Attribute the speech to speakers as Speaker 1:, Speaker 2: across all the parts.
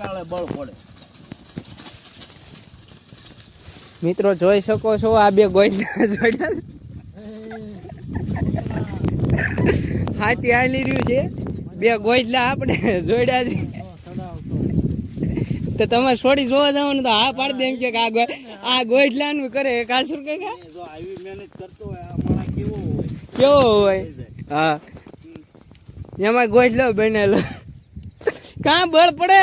Speaker 1: કારણે બળ પડે. મિત્રો જોઈ શકો છો આ બે ગોઈના જોડ્યા હાથી હાલી રહ્યું છે. બે ગોઈલા આપણે જોડ્યા છે. તો તમે છોડી જોવા જાવ ને તો હા પાડી દે એમ કે આ આ ગોઈડલા નું કરે કાસુર કે
Speaker 2: જો આવી મહેનત કરતો હોય અમારા કેવો હોય?
Speaker 1: કેવો હોય? હા. એમાં ગોઈડલો બનેલો. કાં બળ પડે?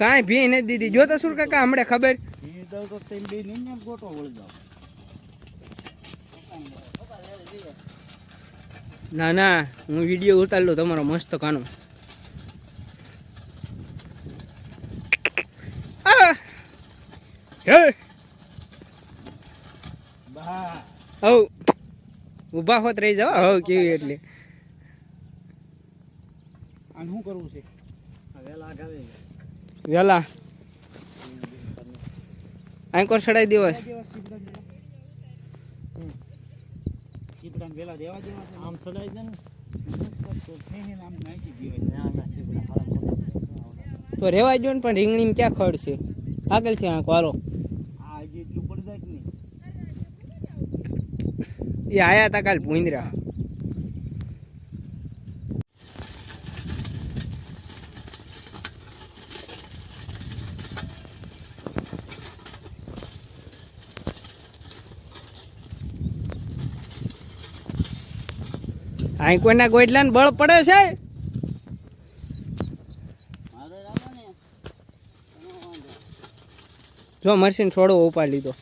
Speaker 1: કાંઈ ભી નથી દીધી જો તો સુર કાકા હમણે ખબર?
Speaker 2: ને,
Speaker 1: ના, હું વીડિયો ઉતારી લઉં તમારો મસ્ત કાનો. હવ ઊભા હોત રહી જાવ હવ કેવી એટલે.
Speaker 2: આને શું કરવું છે? વેલા.
Speaker 1: આંકોર સડાઈ દિવસ
Speaker 2: સીપડા વેલા દેવા. દેવા આમ સડાઈ દે ને તો ફેહીને આમ નાખી દેવાય ના ના સીપડા
Speaker 1: તો રેવા જો ને પણ રીંગણી ક્યાં ખડ છે
Speaker 2: આગળ છે આંક નહીં?
Speaker 1: એ આયા તા કાલ ભૂંદરા અહીં કોઈના ગોઈટલાને બળ પડે છે? જો મરસીન છોડો ઉપાડી લીધો.